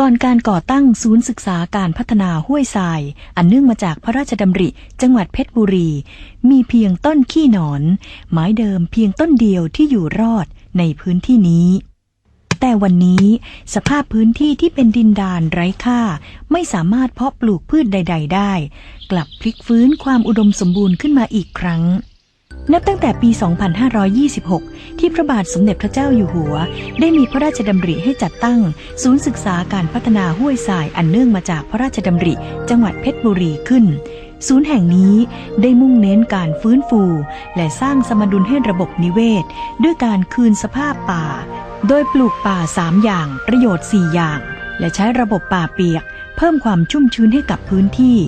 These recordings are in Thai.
ก่อนการก่อตั้งศูนย์ศึกษาการพัฒนาห้วยทราย อันเนื่องมาจากพระราชดำริ จังหวัดเพชรบุรี มีเพียงต้นขี้หนอน ไม้เดิมเพียงต้นเดียวที่อยู่รอดในพื้นที่นี้ แต่วันนี้สภาพพื้นที่ที่เป็นดินดานไร้ค่า ไม่สามารถเพาะปลูกพืชใด ๆ ได้ กลับพลิกฟื้นความอุดมสมบูรณ์ขึ้นมาอีกครั้ง นับตั้งแต่ปี 2526 ที่พระบาทสมเด็จพระเจ้าอยู่หัว ได้มีพระราชดำริให้จัดตั้ง ศูนย์ศึกษาการพัฒนาห้วยทรายอันเนื่องมาจากพระราชดำริ จังหวัดเพชรบุรีขึ้น ศูนย์แห่งนี้ได้มุ่งเน้นการฟื้นฟู และสร้างสมดุลให้ระบบนิเวศ ด้วยการคืนสภาพป่า โดยปลูกป่า 3 อย่าง ประโยชน์ 4 อย่าง และใช้ระบบป่าเปียก เพิ่มความชุ่มชื้นให้กับพื้นที่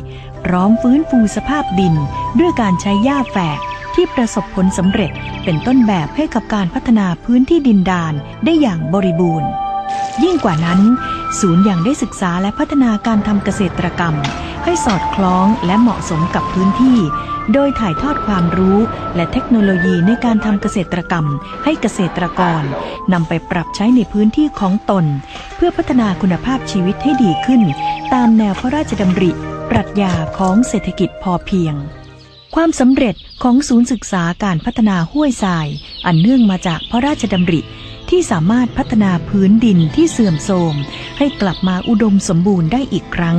พร้อมฟื้นฟูสภาพดิน ด้วยการใช้หญ้าแฝก ที่ประสบผลสำเร็จเป็นต้นแบบให้กับการพัฒนาพื้นที่ดินดานได้อย่างบริบูรณ์ ยิ่งกว่านั้น ศูนย์ยังได้ศึกษาและพัฒนาการทำเกษตรกรรม ให้สอดคล้องและเหมาะสมกับพื้นที่ โดยถ่ายทอดความรู้และเทคโนโลยีในการทำเกษตรกรรม ให้เกษตรกรนำไปปรับใช้ในพื้นที่ของตน เพื่อพัฒนาคุณภาพชีวิตให้ดีขึ้น ตามแนวพระราชดำริ ปรัชญาของเศรษฐกิจพอเพียง ความสำเร็จของศูนย์ศึกษาการพัฒนาห้วยทราย อันเนื่องมาจากพระราชดำริที่สามารถพัฒนาพื้นดินที่เสื่อมโทรม ให้กลับมาอุดมสมบูรณ์ได้อีกครั้ง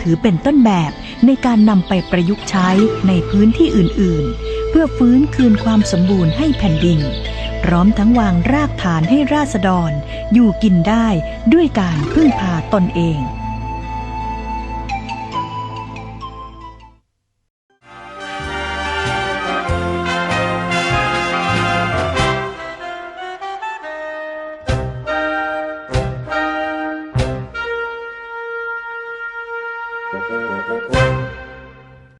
ถือเป็นต้นแบบในการนำไปประยุกต์ใช้ในพื้นที่อื่นๆ เพื่อฟื้นคืนความสมบูรณ์ให้แผ่นดิน พร้อมทั้งวางรากฐานให้ราษฎร อยู่กินได้ด้วยการพึ่งพาตนเอง